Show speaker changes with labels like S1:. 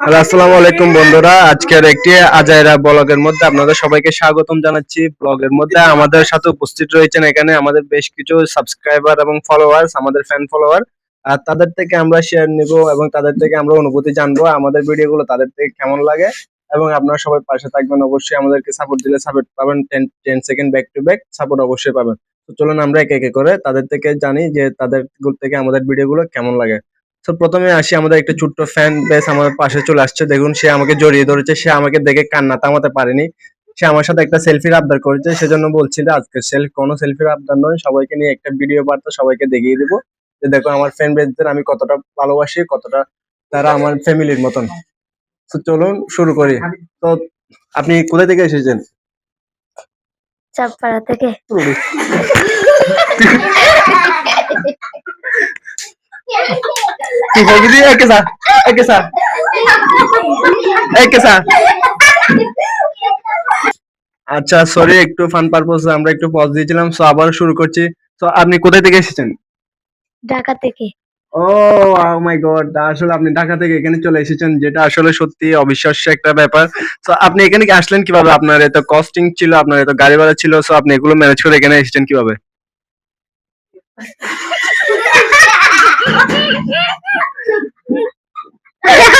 S1: আসসালামু আলাইকুম বন্ধুরা। আজকের একটি আজাইরা ব্লগের মধ্যে আপনাদের সবাইকে স্বাগতম জানাচ্ছি। ব্লগের মধ্যে আমাদের সাথে উপস্থিত রয়েছেন এখানে আমাদের বেশ কিছু সাবস্ক্রাইবার এবং ফলোয়ার্স আমাদের ফ্যান ফলোয়ার আর তাদের থেকে আমরা শেয়ার নিব এবং তাদের থেকে আমরা অনুভূতি জানব আমাদের ভিডিওগুলো তাদের থেকে কেমন লাগে এবং আপনারা সবাই পাশে থাকবেন। অবশ্যই আমাদেরকে সাপোর্ট দিলে সাপোর্ট পাবেন। Ten ten second back to back support অবশ্যই পাবেন। তো চলুন আমরা একে একে করে তাদের থেকে জানি যে তাদের থেকে আমাদের ভিডিওগুলো কেমন লাগে। তো প্রথমে আসি আমাদের একটা ছোট্ট ফ্যান বেস আমাদের পাশে চলে আসছে। দেখুন সে আমাকে জড়িয়ে ধরেছে সে আমাকে দেখে কান্না থামাতে পারেনি। সে আমার সাথে একটা সেলফির আবদার করেছে সেজন্য বলছিল আজকে সেলফ কোনো সেলফির আবদার নয় সবাইকে নিয়ে একটা ভিডিও বার্তা সবাইকে দেখিয়ে দেবো। যে দেখো আমার ফ্যান বেসদের আমি কতটা ভালোবাসি কতটা তারা আমার ফ্যামিলির মতন। তো চলুন শুরু করি। তো আপনি কোথা থেকে এসেছেন?
S2: চাপপাড়া থেকে।
S1: কি বলবি তুই? একে স্যার একে স্যার একে স্যার আচ্ছা সরি একটু ফান পারপোজ আমরা একটু পজ দিয়েছিলাম সো আবার শুরু করছি। তো আপনি কোথায় থেকে এসেছেন?
S2: ঢাকা থেকে।
S1: ও মাই গড আসলে আপনি ঢাকা থেকে এখানে চলে এসেছেন যেটা আসলে সত্যি অবিশ্বাস্য একটা ব্যাপার। তো আপনি এখানে কি আসলেন কীভাবে? আপনার এত কস্টিং ছিল আপনার এত গাড়ি ভাড়া ছিল সো আপনি এগুলো ম্যানেজ করে এখানে এসেছেন কীভাবে? Ha ha ha!